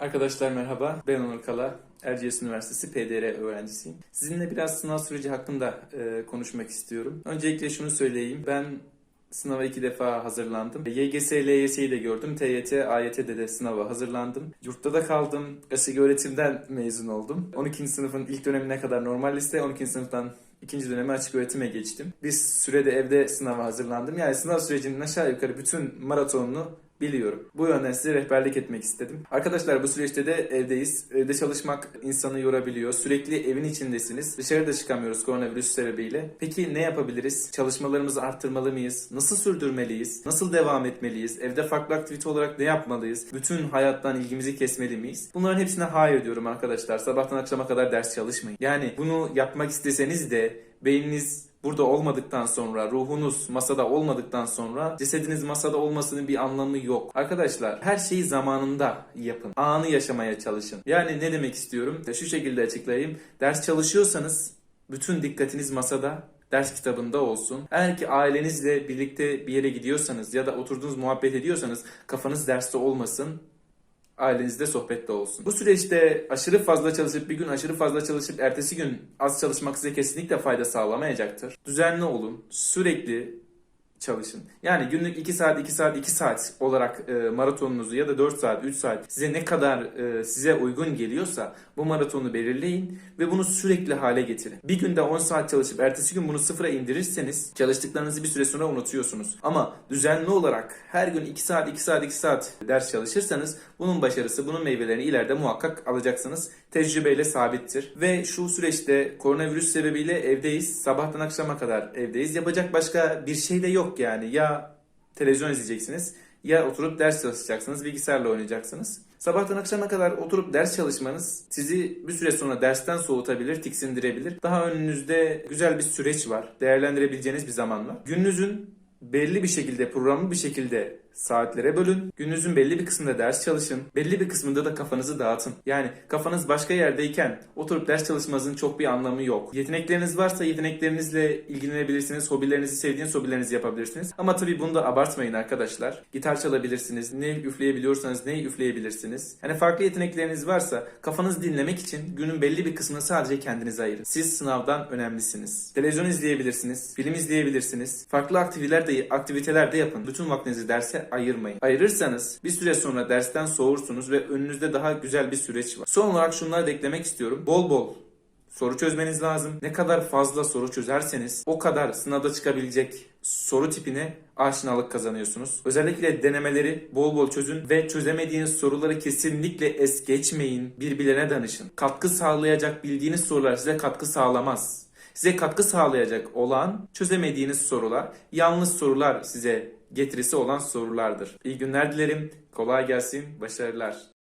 Arkadaşlar merhaba, ben Onur Kala, Erciyes Üniversitesi PDR öğrencisiyim. Sizinle biraz sınav süreci hakkında e, konuşmak istiyorum. Öncelikle şunu söyleyeyim, ben sınava iki defa hazırlandım. YGS, LYS'yi de gördüm, TYT, AYT'de de sınava hazırlandım. Yurtta da kaldım, açık öğretimden mezun oldum. 12. sınıfın ilk dönemine kadar normal liste, 12. sınıftan ikinci döneme açık öğretime geçtim. Bir sürede evde sınava hazırlandım. Yani sınav sürecinin aşağı yukarı bütün maratonunu biliyorum. Bu yönden size rehberlik etmek istedim. Arkadaşlar bu süreçte de evdeyiz. Evde çalışmak insanı yorabiliyor. Sürekli evin içindesiniz. Dışarıda çıkamıyoruz koronavirüs sebebiyle. Peki ne yapabiliriz? Çalışmalarımızı arttırmalı mıyız? Nasıl sürdürmeliyiz? Nasıl devam etmeliyiz? Evde farklı aktivite olarak ne yapmalıyız? Bütün hayattan ilgimizi kesmeli miyiz? Bunların hepsine hayır diyorum arkadaşlar. Sabahtan akşama kadar ders çalışmayın. Yani bunu yapmak isteseniz de beyniniz burada olmadıktan sonra, ruhunuz masada olmadıktan sonra cesediniz masada olmasının bir anlamı yok. Arkadaşlar her şeyi zamanında yapın. Anı yaşamaya çalışın. Yani ne demek istiyorum? Şu şekilde açıklayayım. Ders çalışıyorsanız bütün dikkatiniz masada, ders kitabında olsun. Eğer ki ailenizle birlikte bir yere gidiyorsanız ya da oturduğunuz muhabbet ediyorsanız kafanız derste olmasın ailenizde sohbette olsun. Bu süreçte aşırı fazla çalışıp bir gün aşırı fazla çalışıp ertesi gün az çalışmak size kesinlikle fayda sağlamayacaktır. Düzenli olun, sürekli çalışın. Yani günlük 2 saat, 2 saat, 2 saat olarak e, maratonunuzu ya da 4 saat, 3 saat size ne kadar e, size uygun geliyorsa bu maratonu belirleyin ve bunu sürekli hale getirin. Bir günde 10 saat çalışıp ertesi gün bunu sıfıra indirirseniz çalıştıklarınızı bir süre sonra unutuyorsunuz. Ama düzenli olarak her gün 2 saat, 2 saat, 2 saat ders çalışırsanız bunun başarısı, bunun meyvelerini ileride muhakkak alacaksınız. Tecrübeyle sabittir. Ve şu süreçte koronavirüs sebebiyle evdeyiz. Sabahtan akşama kadar evdeyiz. Yapacak başka bir şey de yok yani. Ya televizyon izleyeceksiniz ya oturup ders çalışacaksınız, bilgisayarla oynayacaksınız. Sabahtan akşama kadar oturup ders çalışmanız sizi bir süre sonra dersten soğutabilir, tiksindirebilir. Daha önünüzde güzel bir süreç var. Değerlendirebileceğiniz bir zaman var. Gününüzün belli bir şekilde, programlı bir şekilde saatlere bölün. Gününüzün belli bir kısmında ders çalışın. Belli bir kısmında da kafanızı dağıtın. Yani kafanız başka yerdeyken oturup ders çalışmanızın çok bir anlamı yok. Yetenekleriniz varsa yeteneklerinizle ilgilenebilirsiniz. Hobilerinizi sevdiğiniz hobilerinizi yapabilirsiniz. Ama tabii bunu da abartmayın arkadaşlar. Gitar çalabilirsiniz. Ne üfleyebiliyorsanız ne üfleyebilirsiniz. Yani farklı yetenekleriniz varsa kafanızı dinlemek için günün belli bir kısmını sadece kendinize ayırın. Siz sınavdan önemlisiniz. Televizyon izleyebilirsiniz. Film izleyebilirsiniz. Farklı aktiviteler de, aktiviteler de yapın. Bütün vaktinizi derse ayırmayın. Ayırırsanız bir süre sonra dersten soğursunuz ve önünüzde daha güzel bir süreç var. Son olarak şunları da eklemek istiyorum. Bol bol soru çözmeniz lazım. Ne kadar fazla soru çözerseniz o kadar sınavda çıkabilecek soru tipine aşinalık kazanıyorsunuz. Özellikle denemeleri bol bol çözün ve çözemediğiniz soruları kesinlikle es geçmeyin. Birbirlerine danışın. Katkı sağlayacak bildiğiniz sorular size katkı sağlamaz. Size katkı sağlayacak olan çözemediğiniz sorular, yanlış sorular size getirisi olan sorulardır. İyi günler dilerim. Kolay gelsin. Başarılar.